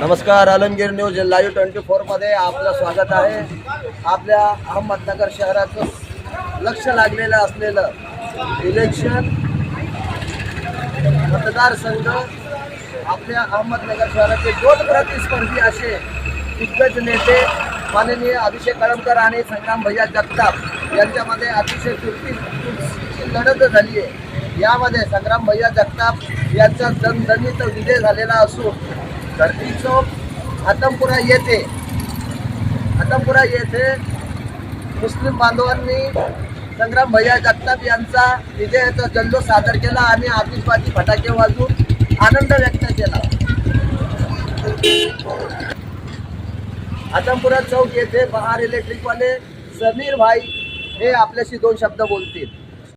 नमस्कार Alamgir news live twenty फोरमध्ये आपलं स्वागत आहे. आपल्या अहमदनगर शहराचं लक्ष लागलेलं असलेलं इलेक्शन मतदारसंघ आपल्या अहमदनगर शहराचे दोन प्रतिस्पर्धी असे दिग्गज नेते माननीय अभिषेक कळमकर आणि संग्राम भैया जगताप यांच्यामध्ये अतिशय चुरशीची लढत झाली आहे. यामध्ये संग्राम भैया जगताप यांचा दणदणीत विजय झालेला असून धरती चौक आतमपुरा येथे. आतमपुरा येथे मुस्लिम बांधवांनी संग्राम भैया जगताप यांचा विजयाचा जल्लोष सादर केला आणि आतिषबाजी फटाके वाजून आनंद व्यक्त केला. आतमपुरा चौक येथे बहार इलेक्ट्रिकवाले समीर भाई हे आपल्याशी दोन शब्द बोलतील.